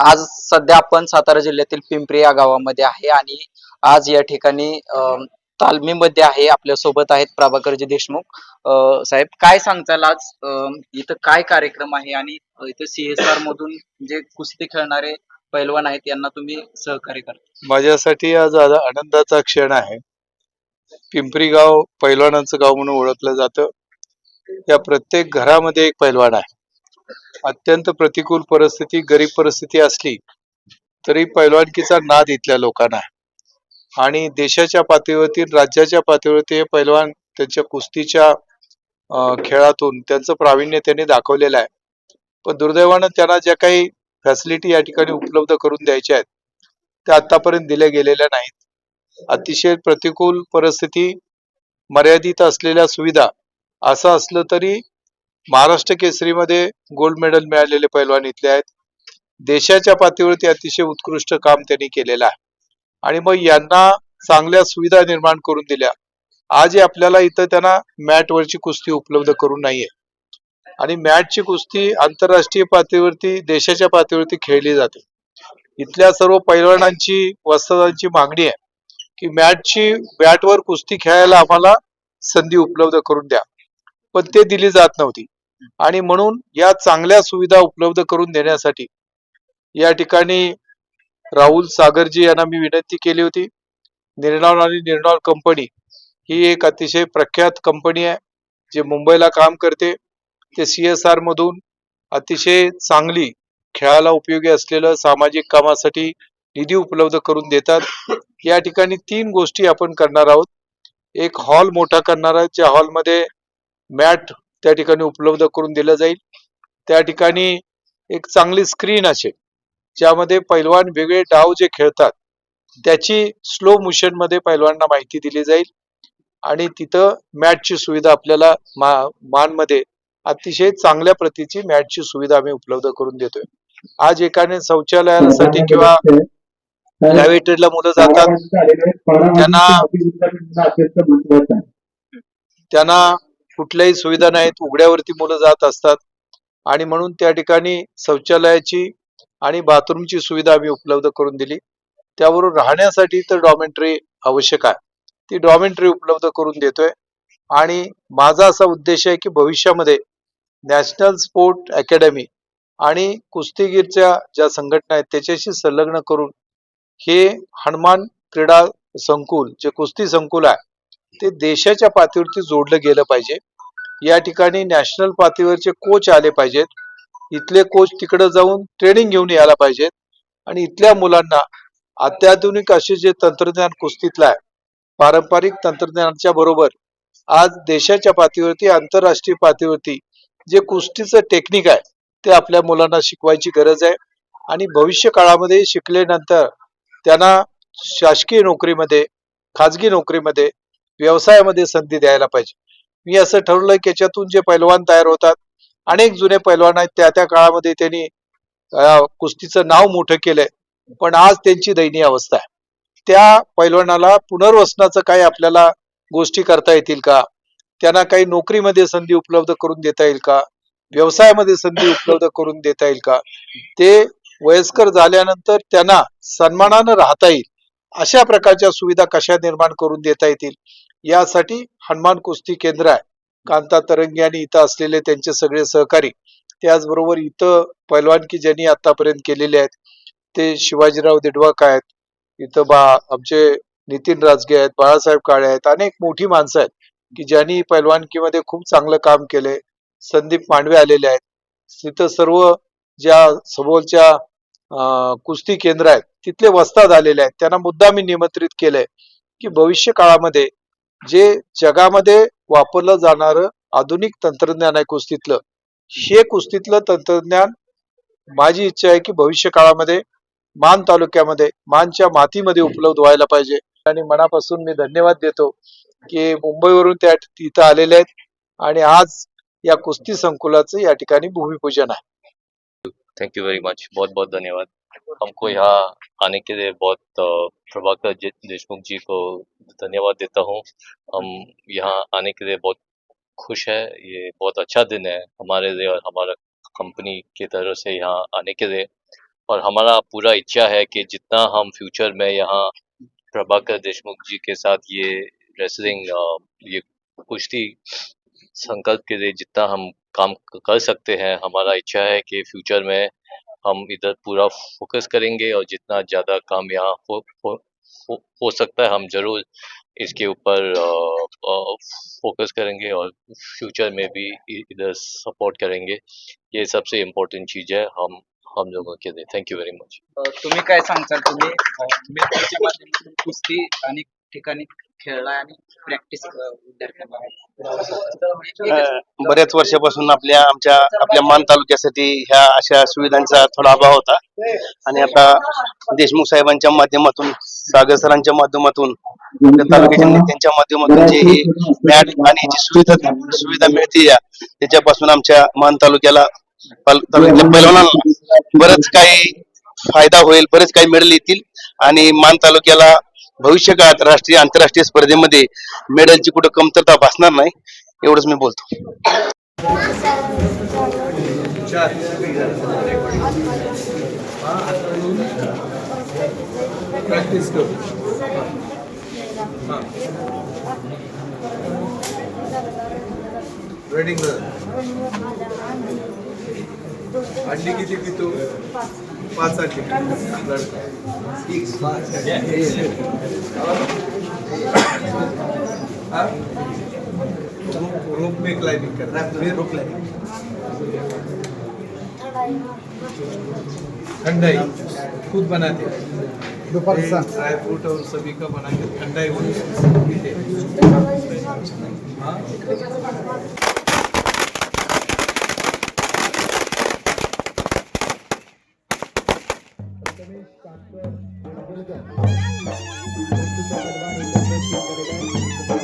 आज सध्या आपण सातारा जिल्ह्यातील पिंपरी या गावामध्ये आहे आणि आज या ठिकाणी अ, तालमीमध्ये आहे आपल्यासोबत आहेत प्रभाकरजी देशमुख. साहेब काय सांगताल आज? इथं काय कार्यक्रम आहे आणि इथं सीएसआर मधून जे कुस्ती खेळणारे पैलवान आहेत यांना तुम्ही सहकार्य करता? माझ्यासाठी आज आनंदाचा क्षण आहे. पिंपरी गाव पैलवानांचं गाव म्हणून ओळखलं जातं. या प्रत्येक घरामध्ये एक पैलवान आहे. अत्यंत प्रतिकूल परिस्थिती गरीब परिस्थिती असली तरी पैलवानकीचा नाद इथल्या लोकांना आहे. आणि देशाच्या पातळीवरती राज्याच्या पातळीवरती हे पैलवान त्यांच्या कुस्तीच्या खेळातून त्यांचं प्रावीण्य त्यांनी दाखवलेलं आहे. पण दुर्दैवानं त्यांना ज्या काही फॅसिलिटी या ठिकाणी उपलब्ध करून द्यायच्या आहेत त्या आतापर्यंत दिल्या गेलेल्या नाहीत. अतिशय प्रतिकूल परिस्थिती मर्यादित असलेल्या सुविधा असं असलं तरी महाराष्ट्र केसरीमध्ये गोल्ड मेडल मिळालेले पैलवान इथले आहेत. देशाच्या पातळीवरती अतिशय उत्कृष्ट काम त्यांनी केलेलं आहे. आणि मग यांना चांगल्या सुविधा निर्माण करून दिल्या. आज आपल्याला इथं त्यांना मॅटवरची कुस्ती उपलब्ध करून नाहीये. आणि मॅटची कुस्ती आंतरराष्ट्रीय पातळीवरती देशाच्या पातळीवरती खेळली जाते. इथल्या सर्व पैलवानांची वस्तादांची मागणी आहे की मॅटची बॅटवर कुस्ती खेळायला आम्हाला संधी उपलब्ध करून द्या. पण ते दिली जात नव्हती. आणि म्हणून या चांगल्या सुविधा उपलब्ध करून देण्यासाठी या ठिकाणी राहुल सागरजी यांना मी विनंती केली होती. निर्णॉल आणि निर्णॉल कंपनी ही एक अतिशय प्रख्यात कंपनी आहे जे मुंबईला काम करते. ते सी एस आर मधून अतिशय चांगली खेळाला उपयोगी असलेलं सामाजिक कामासाठी निधी उपलब्ध करून देतात. या ठिकाणी तीन गोष्टी आपण करणार आहोत. एक हॉल मोठा करणार आहे ज्या हॉलमध्ये मॅट त्या ठिकाणी उपलब्ध करून दिलं जाईल. त्या ठिकाणी एक चांगली स्क्रीन असेल ज्यामध्ये पैलवान वेगळे डाव जे खेळतात त्याची स्लो मोशनमध्ये पैलवानांना माहिती दिली जाईल. आणि तिथं मॅटची सुविधा आपल्याला मा मानमध्ये अतिशय चांगल्या प्रतीची मॅटची सुविधा आम्ही उपलब्ध करून देतोय. आज एकाने शौचालयासाठी किंवा लॅबोरेटरीला मुलं जातात त्यांना त्यांना कुठल्याही सुविधा नाहीत उघड्यावरती मुलं जात असतात. आणि म्हणून त्या ठिकाणी शौचालयाची आणि बाथरूमची सुविधा आम्ही उपलब्ध करून दिली. त्यावरून राहण्यासाठी तर डॉमेंट्री आवश्यक आहे. ती डॉमेंटरी उपलब्ध करून देतोय. आणि माझा असा उद्देश आहे की भविष्यामध्ये नॅशनल स्पोर्ट अकॅडमी आणि कुस्तीगीरच्या ज्या संघटना आहेत त्याच्याशी संलग्न करून हे हनुमान क्रीडा संकुल जे कुस्ती संकुल आहे ते देशाच्या पातळीवरती जोडलं गेलं पाहिजे. या ठिकाणी नॅशनल पातळीवरचे कोच आले पाहिजेत. इथले कोच तिकडे जाऊन ट्रेनिंग घेऊन यायला पाहिजेत. आणि इथल्या मुलांना अत्याधुनिक असे जे तंत्रज्ञान कुस्तीतलं आहे पारंपरिक तंत्रज्ञानाच्या बरोबर आज देशाच्या पातळीवरती आंतरराष्ट्रीय पातळीवरती जे कुस्तीचं टेक्निक आहे ते आपल्या मुलांना शिकवायची गरज आहे. आणि भविष्य काळामध्ये शिकल्यानंतर त्यांना शासकीय नोकरीमध्ये खाजगी नोकरीमध्ये व्यवसायामध्ये संधी द्यायला पाहिजे. मी असं ठरवलं की याच्यातून जे पैलवान तयार होतात अनेक जुने पैलवान आहेत त्या त्या काळामध्ये त्यांनी कुस्तीचं नाव मोठं केलंय पण आज त्यांची दयनीय अवस्था आहे. त्या पैलवानाला पुनर्वसनाचं काही आपल्याला गोष्टी करता येतील का? त्यांना काही नोकरीमध्ये संधी उपलब्ध करून देता येईल का? व्यवसायामध्ये संधी उपलब्ध करून देता येईल का? ते वयस्कर झाल्यानंतर त्यांना सन्मानानं राहता येईल. अशा प्रकारच्या सुविधा कशा निर्माण करून देता येतील? यासाठी हनुमान कुस्ती केंद्र आहे. कांता तरंगी आणि इथं असलेले त्यांचे सगळे सहकारी त्याचबरोबर इथं पैलवानकी ज्यांनी आतापर्यंत केलेले आहेत ते शिवाजीराव दिडवाक आहेत. इथं बा आमचे नितीन राजगे आहेत बाळासाहेब काळे आहेत अनेक मोठी माणसं आहेत की ज्यांनी पैलवानकीमध्ये खूप चांगलं काम केले संदीप मांडवे आलेले आहेत. तिथं सर्व ज्या समोरच्या कुस्ती केंद्र आहेत तिथले वस्ताद आलेले आहेत. त्यांना मुद्दा मी निमंत्रित केलंय की भविष्य काळामध्ये जे जगामध्ये वापरलं जाणारं आधुनिक तंत्रज्ञान आहे कुस्तीतलं. हे कुस्तीतलं तंत्रज्ञान माझी इच्छा आहे की भविष्य काळामध्ये मान तालुक्यामध्ये मानच्या मातीमध्ये उपलब्ध व्हायला पाहिजे. आणि मनापासून मी धन्यवाद देतो की मुंबईवरून त्या तिथं आलेले आहेत आणि आज या कुस्ती संकुलाचं या ठिकाणी भूमिपूजन आहे. थँक्यू यू मच बहुत बहुत धन्यवाद. हमको यहाँ आने के लिए बहुत प्रभाकर देशमुख जी को धन्यवाद देता हूँ। हम यहाँ आने के लिए बहुत खुश है। ये बहुत अच्छा दिन है हमारे लिए और हमारा कंपनी की तरफ़ से यहाँ आने के लिए। और हमारा पूरा इच्छा है कि जितना हम फ्यूचर में यहाँ प्रभाकर देशमुख जी के साथ ये रेसलिंग ये कुश्ती संकल्प के लिए जितना हम काम कर सकते हैं, हमारा इच्छा है कि फ्यूचर में हम इधर पूरा फोकस करेंगे और जितना ज़्यादा काम यहाँ हो, हो, हो, सकता है हम ज़रूर इसके ऊपर फोकस करेंगे और फ्यूचर में भी इधर सपोर्ट करेंगे। ये सबसे इम्पोर्टेंट चीज़ है हम हम लोगों के लिए। थैंक यू वेरी मच तुम्ही काय सांगताल तुम्ही? कुस्ती ठिकाणी खेळला आणि प्रॅक्टिस बऱ्याच वर्षापासून आपल्या आमच्या आपल्या मान तालुक्यासाठी ह्या अशा सुविधांचा थोडा अभाव होता. आणि आता देशमुख साहेबांच्या माध्यमातून सागर सरांच्या माध्यमातून तालुक्याच्या नेत्यांच्या माध्यमातून जे ही मॅट आणि जी सुविधा सुविधा मिळते या त्याच्यापासून आमच्या मान तालुक्याला तालुक्यातल्या पैलवानांना बरंच काही फायदा होईल बरेच काही मेडल येतील. आणि मान तालुक्याला भविष्य काळात राष्ट्रीय आंतरराष्ट्रीय स्पर्धेमध्ये मेडलची कुठं कमतरता भासणार नाही एवढंच मी बोलतो. पाच अंडी रोप में क्लाइंबिंग कर. फिर रोप ठंडाई खुद बनाते. ड्राई फ्रूट और सभी का बना के ठंडाई वो रमेश हाँ